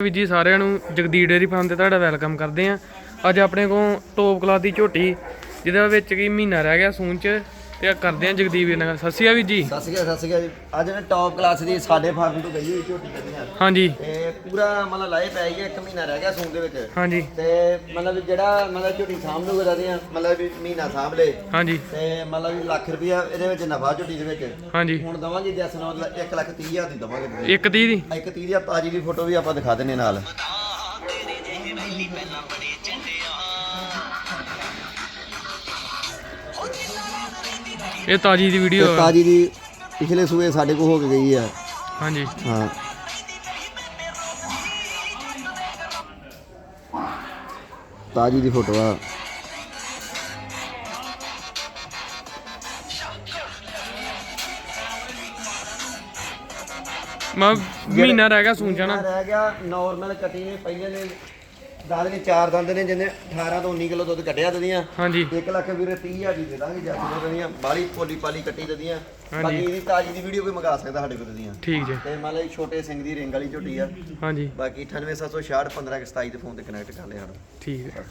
ਵੀ ਜੀ ਸਾਰਿਆਂ ਨੂੰ ਜਗਦੀਪ ਡੇਰੀ ਫਾਰਮ ਤੇ ਤੁਹਾਡਾ ਵੈਲਕਮ ਕਰਦੇ ਆਂ ਅੱਜ ਆਪਣੇ ਕੋਲ ਟੋਪ ਕਲਾਸ ਦੀ ਝੋਟੀ, ਜਿਹਦੇ ਵਿੱਚ ਕੀ ਮਹੀਨਾ ਰਹਿ ਗਿਆ ਸੂਨ ਚ। ਤੇ ਆ ਕਰਦੇ ਆਂ ਜਗਦੀਪ ਵੀਰ ਨਾਲ। ਸਤਿ ਸ਼੍ਰੀ ਅਕਾਲ ਵੀਰ ਜੀ। ਸਤਿ ਸ਼੍ਰੀ ਅਕਾਲ ਸਤਿ ਸ਼੍ਰੀ ਅਕਾਲ ਜੀ। ਅੱਜ ਨਾ ਟੌਪ ਕਲਾਸ ਦੀ ਸਾਡੇ ਫਾਰਮ ਤੋਂ ਗਈ ਹੋਈ ਝੋਟੀ ਕੱਢੀਆਂ ਹਾਂਜੀ। ਤੇ ਪੂਰਾ ਮਤਲਬ ਲਾਏ ਪੈ ਗਈ ਇੱਕ ਮਹੀਨਾ ਰਹਿ ਗਿਆ ਸੂਣ ਦੇ ਵਿੱਚ। ਹਾਂਜੀ। ਤੇ ਮਤਲਬ ਜਿਹੜਾ ਮਤਲਬ ਝੋਟੀ ਸਾਂਭ ਲੂਗਾ ਰਦੀਆਂ ਮਤਲਬ ਵੀ ਮਹੀਨਾ ਸਾਂਭ ਲੇ। ਹਾਂਜੀ। ਤੇ ਮਤਲਬ ਵੀ ਲੱਖ ਰੁਪਇਆ ਇਹਦੇ ਵਿੱਚ ਨਫਾ ਝੋਟੀ ਦੇ ਵਿੱਚ। ਹਾਂਜੀ। ਹੁਣ ਦਵਾਂਗੇ ਜੈਸ ਨਾਲ 1 ਲੱਖ 30 ਹਜ਼ਾਰ ਦੀ ਦਵਾਂਗੇ। ਇੱਕ ਤੀਹ ਦੀ? ਇੱਕ 30 ਹਜ਼ਾਰ ਤਾਜੀ ਦੀ ਫੋਟੋ ਵੀ ਆਪਾਂ ਦਿਖਾ ਦਿੰਨੇ ਨਾਲ। ਇਹ ਤਾਜੀ ਦੀ ਵੀਡੀਓ ਤਾਜੀ ਦੀ ਪਿਛਲੇ ਸੂਏ ਸਾਡੇ ਕੋਲ ਹੋ ਕੇ ਗਈ ਆ। ਹਾਂਜੀ। ਹਾਂ। ਤਾਜੀ ਦੀ ਫੋਟੋ ਆ। ਮੈਂ ਮਹੀਨਾ ਰਹਿ ਗਿਆ ਸੂਨ ਜਾਣਾ ਰਹਿ ਗਿਆ ਨਾਰਮਲ ਕਟੀ ਨੇ ਪਹਿਲੇ ਨੇ ਦਾਦ ਨੇ ਚਾਰ ਦੰਦ ਨੇ ਜਿਹਨੇ 18 ਤੋਂ 19 ਕਿਲੋ ਦੁੱਧ ਕੱਢਿਆ ਦਦੀਆਂ। ਹਾਂਜੀ। 1 ਲੱਖ ਵੀਰੇ 30 ਹਜ਼ਾਰ ਦੀ ਦੇ ਦਾਂਗੇ ਜੱਟ ਦਦੀਆਂ। ਬਾਲੀ ਪੋਲੀ ਪਾਲੀ ਕੱਟੀ ਦਦੀਆਂ। ਬਾਕੀ ਇਹਦੀ ਤਾਜੀ ਦੀ ਵੀਡੀਓ ਕੋਈ ਮੰਗਾ ਸਕਦਾ ਸਾਡੇ ਕੋਲ ਦਦੀਆਂ। ਠੀਕ ਜੀ। ਤੇ ਮੰਨ ਲਈ ਛੋਟੇ ਸਿੰਘ ਦੀ ਰਿੰਗ ਵਾਲੀ ਝੋਟੀ ਆ। ਹਾਂਜੀ। ਬਾਕੀ 98766 15 27 ਤੇ ਫੋਨ ਤੇ ਕਨੈਕਟ ਕਰ ਲਿਆ ਠੀਕ ਹੈ।